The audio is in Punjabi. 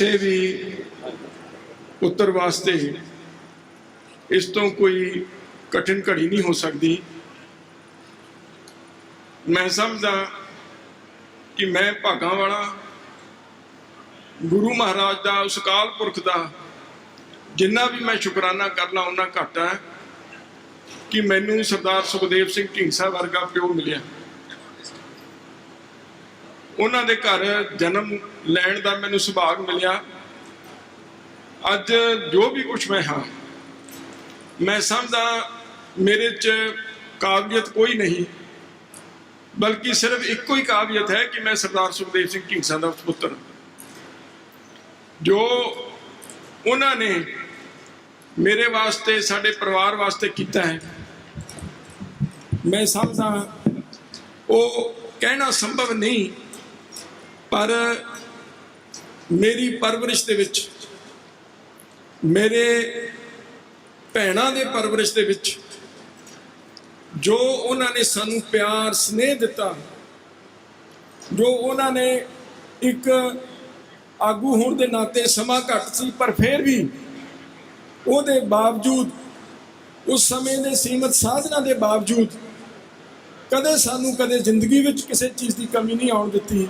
ਕਿਸੇ ਵੀ ਪੁੱਤਰ ਵਾਸਤੇ ਇਸ ਤੋਂ ਕੋਈ ਕਠਿਨ ਘੜੀ ਨਹੀਂ ਹੋ ਸਕਦੀ। ਮੈਂ ਸਮਝਦਾ ਕਿ ਮੈਂ ਭਾਗਾਂ ਵਾਲਾ, ਗੁਰੂ ਮਹਾਰਾਜ ਦਾ, ਉਸ ਕਾਲ ਪੁਰਖ ਦਾ ਜਿੰਨਾ ਵੀ ਮੈਂ ਸ਼ੁਕਰਾਨਾ ਕਰਨਾ ਉਹਨਾਂ ਘੱਟ ਹੈ ਕਿ ਮੈਨੂੰ ਸਰਦਾਰ ਸੁਖਦੇਵ ਸਿੰਘ ਢੀਂਡਸਾ ਵਰਗਾ ਪਿਓ ਮਿਲਿਆ। ਉਹਨਾਂ ਦੇ ਘਰ ਜਨਮ ਲੈਣ ਦਾ ਮੈਨੂੰ ਸੁਭਾਗ ਮਿਲਿਆ। ਅੱਜ ਜੋ ਵੀ ਕੁਝ ਮੈਂ ਹਾਂ, ਮੈਂ ਸਮਝਦਾ ਮੇਰੇ 'ਚ ਕਾਬਲੀਅਤ ਕੋਈ ਨਹੀਂ, ਬਲਕਿ ਸਿਰਫ ਇੱਕੋ ਹੀ ਕਾਬਲੀਅਤ ਹੈ ਕਿ ਮੈਂ ਸਰਦਾਰ ਸੁਖਦੇਵ ਸਿੰਘ ਢੀਂਡਸਾ ਦਾ ਪੁੱਤਰ ਜੋ ਉਹਨਾਂ ਨੇ ਮੇਰੇ ਵਾਸਤੇ, ਸਾਡੇ ਪਰਿਵਾਰ ਵਾਸਤੇ ਕੀਤਾ ਹੈ, ਮੈਂ ਸਮਝਦਾ ਉਹ ਕਹਿਣਾ ਸੰਭਵ ਨਹੀਂ ਪਰ ਮੇਰੀ ਪਰਵਰਿਸ਼ ਦੇ ਵਿੱਚ, ਮੇਰੇ ਭੈਣਾਂ ਦੇ ਪਰਵਰਿਸ਼ ਦੇ ਵਿੱਚ ਜੋ ਉਹਨਾਂ ਨੇ ਸਾਨੂੰ ਪਿਆਰ, ਸਨੇਹ ਦਿੱਤਾ, ਜੋ ਉਹਨਾਂ ਨੇ ਇੱਕ ਆਗੂ ਹੋਣ ਦੇ ਨਾਤੇ ਸਮਾਂ ਘੱਟ ਸੀ, ਪਰ ਫਿਰ ਵੀ ਉਹਦੇ ਬਾਵਜੂਦ, ਉਸ ਸਮੇਂ ਦੇ ਸੀਮਤ ਸਾਧਨਾਂ ਦੇ ਬਾਵਜੂਦ ਕਦੇ ਸਾਨੂੰ ਕਦੇ ਜ਼ਿੰਦਗੀ ਵਿੱਚ ਕਿਸੇ ਚੀਜ਼ ਦੀ ਕਮੀ ਨਹੀਂ ਆਉਣ ਦਿੱਤੀ।